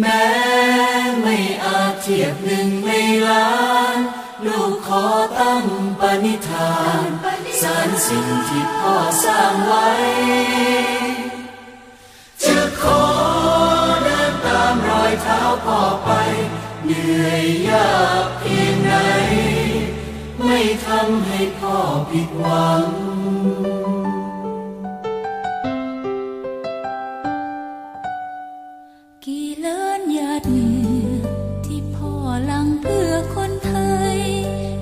แม้ไม่อาจเทียบหนึ่งในล้าน ลูกขอตั้งปณิธานสารสิ่งที่พ่อสร้างไว้ จะขอเดินตามรอยเท้าพ่อไป เหนื่อยยากเพียงไหนไม่ทำให้พ่อผิดหวังกี่ล้านหยา ดเหงื่อที่พ่อหลังเพื่อคนไทย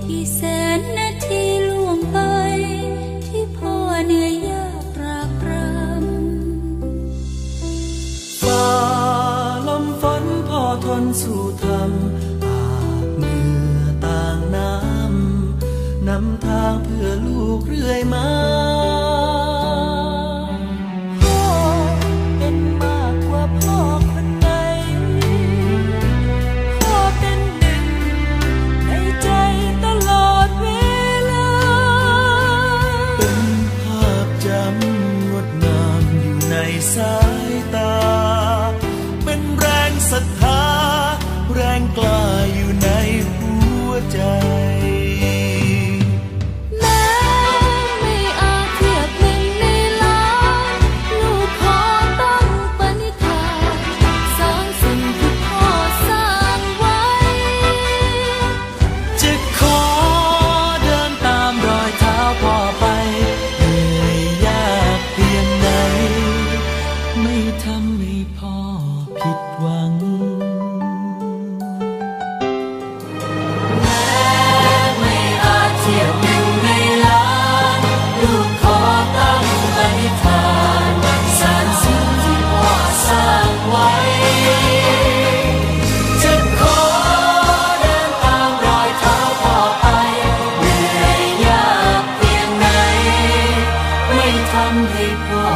กี่แสนนาทีล่วงไป ที่พ่อเหนื่อยยากตรากตรำฝ่าลมฝนพ่อทนสู้ทำอาบเหงื่อต่างน้ำนำทางเพื่อลูกเรื่อยมา อ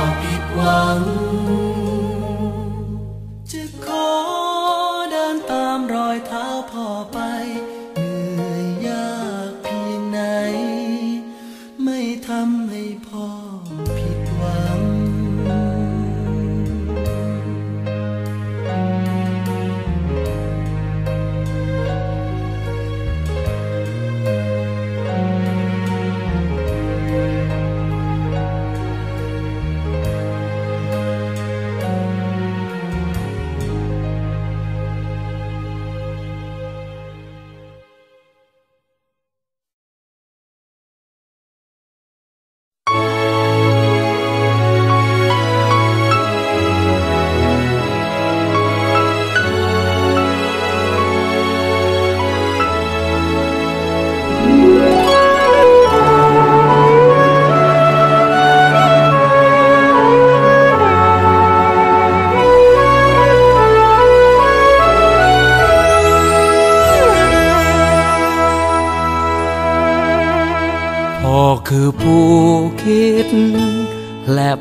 ใ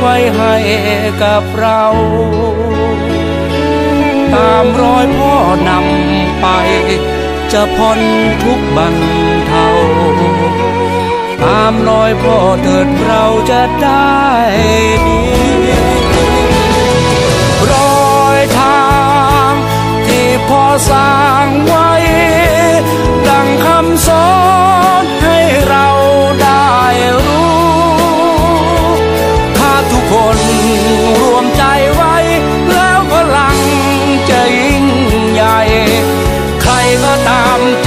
ไว้ให้กับเราตามรอยพ่อนำไป จะพ้นทุกบันเทาตามรอยพ่อเถิดเราจะได้ดี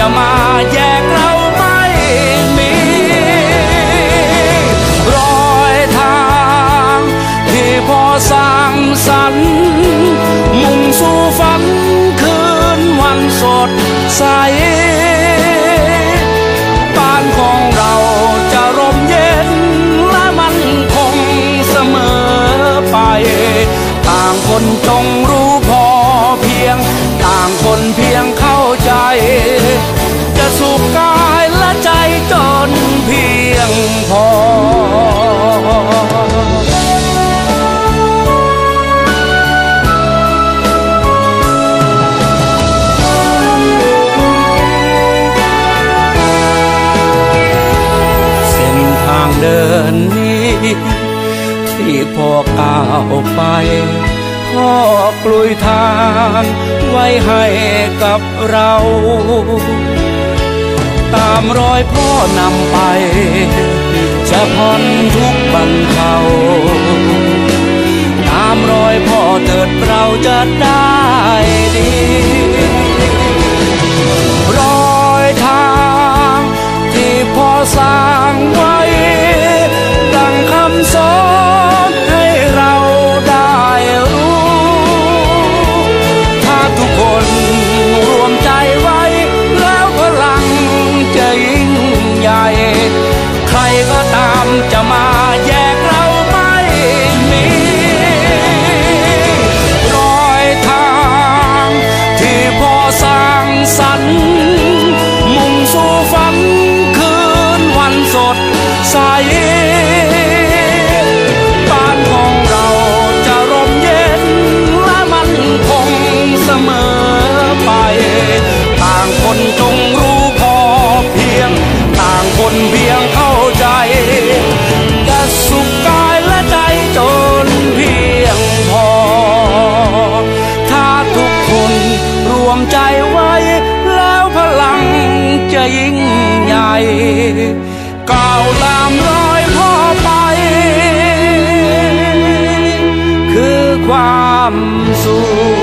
จะมาแยกเราไม่มี รอยทางที่พอสร้างสรรค์มุ่งสู่ฝันคืนวันสดใส ลุยทางไว้ให้กับเรา ตามรอยพ่อนำไป จะพ้นทุกบันเทาตามรอยพ่อเถิดเราจะได้ดี รอยทางที่พ่อสร้าง ความสุข